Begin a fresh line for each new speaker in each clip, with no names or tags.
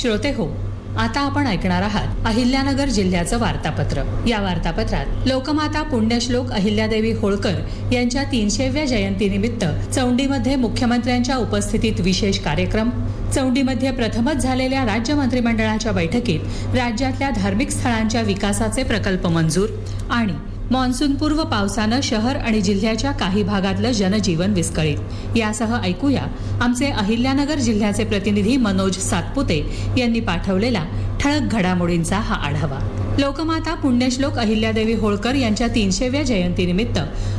श्रोते हो आता आपण ऐकणार आहात अहिल्यानगर जिल्ह्याचं वार्तापत्र. या वार्तापत्रात लोकमाता पुण्यश्लोक अहिल्यादेवी होळकर यांच्या तीनशेव्या जयंतीनिमित्त चौंडीमध्ये मुख्यमंत्र्यांच्या उपस्थितीत विशेष कार्यक्रम चौंडीमध्ये प्रथमच झालेल्या राज्य मंत्रिमंडळाच्या बैठकीत राज्यातल्या धार्मिक स्थळांच्या विकासाचे प्रकल्प मंजूर आणि मान्सूनपूर्व पावसानं शहर आणि जिल्ह्याच्या काही भागातलं जनजीवन विस्कळीत. यासह ऐकूया आमचे अहिल्यानगर जिल्ह्याचे प्रतिनिधी मनोज सातपुते यांनी पाठवलेला ठळक घडामोडींचा हा आढावा. लोकमाता पुण्यश्लोक अहिल्यादेवी होळकर यांच्या तीनशेव्या जयंतीनिमित्त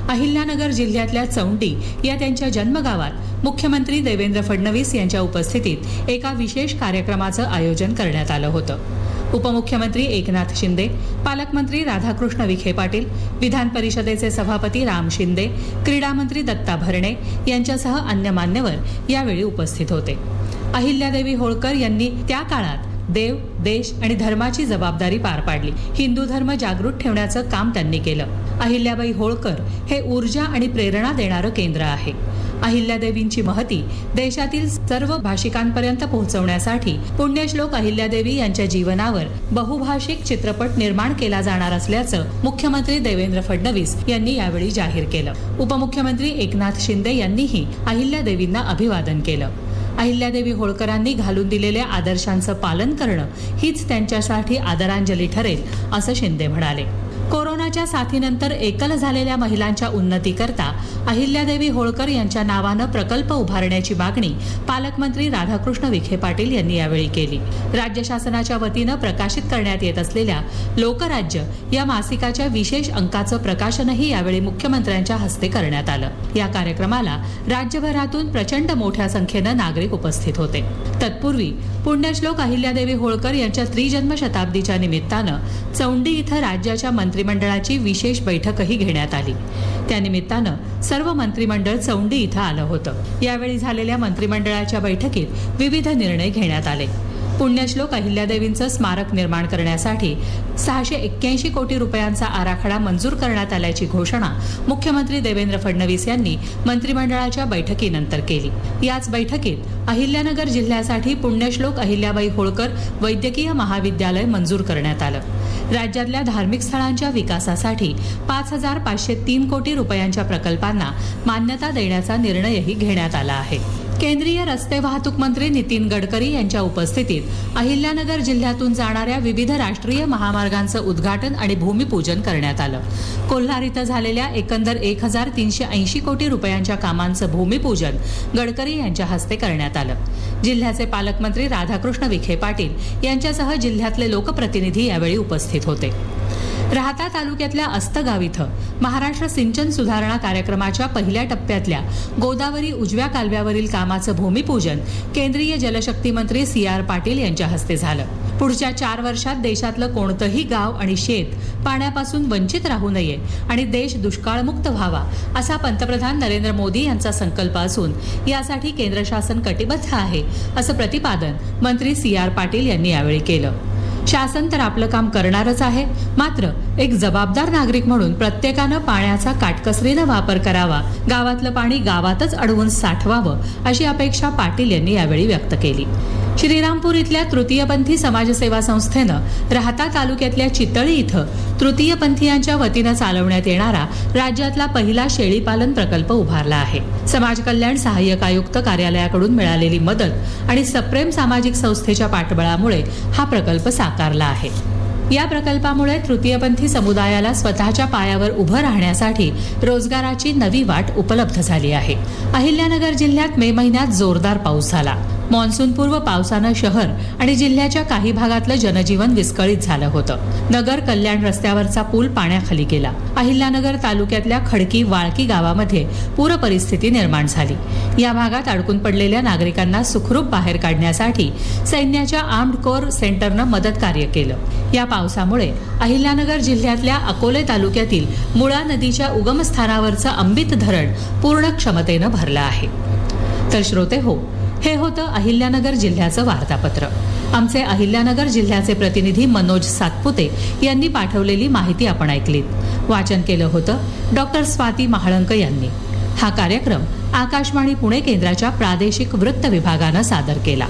अहिल्यानगर जिल्ह्यातल्या चौंडी या त्यांच्या जन्मगावात मुख्यमंत्री देवेंद्र फडणवीस यांच्या उपस्थितीत एका विशेष कार्यक्रमाचं आयोजन करण्यात आलं होतं. उपमुख्यमंत्री एकनाथ शिंदे पालकमंत्री राधाकृष्ण विखे पाटील विधान परिषदेचे सभापती राम शिंदे क्रीडामंत्री दत्ता भरणे यांच्यासह अन्य मान्यवर यावेळी उपस्थित होते. अहिल्यादेवी होळकर यांनी त्या काळात देव देश आणि धर्माची जबाबदारी पार पाडली. हिंदू धर्म जागृत ठेवण्याचं काम त्यांनी केलं. अहिल्याबाई होळकर हे ऊर्जा आणि प्रेरणा देणारं केंद्र आहे. अहिल्यादेवींची महती देशातील सर्व भाषिकांपर्यंत पोहोचवण्यासाठी पुण्यश्लोक अहिल्यादेवी यांच्या जीवनावर बहुभाषिक चित्रपट निर्माण केला जाणार असल्याचं मुख्यमंत्री देवेंद्र फडणवीस यांनी यावेळी जाहीर केलं. उपमुख्यमंत्री एकनाथ शिंदे यांनीही अहिल्यादेवींना अभिवादन केलं. अहिल्यादेवी होळकरांनी घालून दिलेल्या आदर्शांचं पालन करणं हीच त्यांच्यासाठी आदरांजली ठरेल असं शिंदे म्हणाले. कोरोनाच्या साथीनंतर एकल झालेल्या महिलांच्या उन्नतीकरता अहिल्यादेवी होळकर यांच्या नावानं प्रकल्प उभारण्याची मागणी पालकमंत्री राधाकृष्ण विखे पाटील यांनी यावेळी केली. राज्य शासनाच्या वतीनं प्रकाशित करण्यात येत असलेल्या लोकराज्य या मासिकाच्या विशेष अंकाचं प्रकाशनही यावेळी मुख्यमंत्र्यांच्या हस्ते करण्यात आलं. या कार्यक्रमाला राज्यभरातून प्रचंड मोठ्या संख्येनं नागरिक उपस्थित होते. तत्पूर्वी पुण्यश्लोक अहिल्यादेवी होळकर यांच्या त्रिजन्म शताब्दीच्या निमित्तानं चौंडी इथं राज्याच्या मंत्री मंत्रिमंडळाची विशेष बैठकही घेण्यात आली. त्यानिमित्तानं सर्व मंत्रिमंडळ चौंडी इथं आलं होतं. यावेळी झालेल्या मंत्रिमंडळाच्या बैठकीत विविध निर्णय घेण्यात आले. पुण्यश्लोक अहिल्यादेवींचं स्मारक निर्माण करण्यासाठी सहाशे एक्क्याऐंशी कोटी रुपयांचा आराखडा मंजूर करण्यात आल्याची घोषणा मुख्यमंत्री देवेंद्र फडणवीस यांनी मंत्रिमंडळाच्या बैठकीनंतर केली. याच बैठकीत अहिल्यानगर जिल्ह्यासाठी पुण्यश्लोक अहिल्याबाई होळकर वैद्यकीय महाविद्यालय मंजूर करण्यात आलं. राज्यातल्या धार्मिक स्थळांच्या विकासासाठी पाच हजार पाचशे तीन कोटी रुपयांच्या प्रकल्पांना मान्यता देण्याचा निर्णयही घेण्यात आला आहे. केंद्रीय रस्ते वाहतूक मंत्री नितीन गडकरी यांच्या उपस्थितीत अहिल्यानगर जिल्ह्यातून जाणाऱ्या विविध राष्ट्रीय महामार्गांचं उद्घाटन आणि भूमिपूजन करण्यात आलं. कोल्हार इथं झालेल्या एकंदर एक हजार तीनशे ऐंशी कोटी रुपयांच्या कामांचं भूमिपूजन गडकरी यांच्या हस्ते करण्यात आलं. जिल्ह्याचे पालकमंत्री राधाकृष्ण विखे पाटील यांच्यासह जिल्ह्यातले लोकप्रतिनिधी यावेळी उपस्थित होते. राहता तालुक्यातल्या अस्तगाव इथं महाराष्ट्र सिंचन सुधारणा कार्यक्रमाच्या पहिल्या टप्प्यातल्या गोदावरी उजव्या कालव्यावरील कामाचं भूमिपूजन केंद्रीय जलशक्ती मंत्री सी आर पाटील यांच्या हस्ते झालं. पुढच्या चार वर्षात देशातलं कोणतंही गाव आणि शेत पाण्यापासून वंचित राहू नये आणि देश दुष्काळमुक्त व्हावा असा पंतप्रधान नरेंद्र मोदी यांचा संकल्प असून यासाठी केंद्र शासन कटिबद्ध आहे असं प्रतिपादन मंत्री सी आर पाटील यांनी यावेळी केलं. शासन तर आपलं काम करणारच आहे. मात्र एक जबाबदार नागरिक म्हणून प्रत्येकानं पाण्याचा काटकसरीनं वापर करावा गावातलं पाणी गावातच अडवून साठवावं अशी अपेक्षा पाटील यांनी यावेळी व्यक्त केली. श्रीरामपूर इथल्या तृतीयपंथी समाजसेवा संस्थेनं राहता तालुक्यातल्या चितळी इथं तृतीयपंथीयांच्या वतीनं चालवण्यात येणारा राज्यातला पहिला शेळीपालन प्रकल्प उभारला आहे. समाज कल्याण सहाय्यक आयुक्त कार्यालयाकडून मिळालेली मदत आणि सप्रेम सामाजिक संस्थेच्या पाठबळामुळे हा प्रकल्प साकारला आहे. या प्रकल्पामुळे तृतीयपंथी समुदायाला स्वतःच्या पायावर उभं राहण्यासाठी रोजगाराची नवी वाट उपलब्ध झाली आहे. अहिल्यानगर जिल्ह्यात मे महिन्यात जोरदार पाऊस झाला. मान्सूनपूर्व पावसानं शहर आणि जिल्ह्याच्या काही भागातलं जनजीवन विस्कळीत झालं होतं. नगर कल्याण रस्त्यावरचा पूल पाण्याखाली गेला. अहिल्यानगर तालुक्यातल्या खडकी वाळकी गावामध्ये पूर परिस्थिती निर्माण झाली. या भागात अडकून पडलेल्या नागरिकांना सुखरूप बाहेर काढण्यासाठी सैन्याच्या आर्म्ड कोर सेंटरनं मदत कार्य केलं. या पावसामुळे अहिल्यानगर जिल्ह्यातल्या अकोले तालुक्यातील मुळा नदीच्या उगमस्थानावरचं अंबित धरण पूर्ण क्षमतेनं भरलं आहे. तर श्रोते हो हे होतं अहिल्यानगर जिल्ह्याचं वार्तापत्र. आमचे अहिल्यानगर जिल्ह्याचे प्रतिनिधी मनोज सातपुते यांनी पाठवलेली माहिती आपण ऐकलीत. वाचन केलं होतं डॉक्टर स्वाती महाळंक यांनी. हा कार्यक्रम आकाशवाणी पुणे केंद्राच्या प्रादेशिक वृत्त विभागानं सादर केला.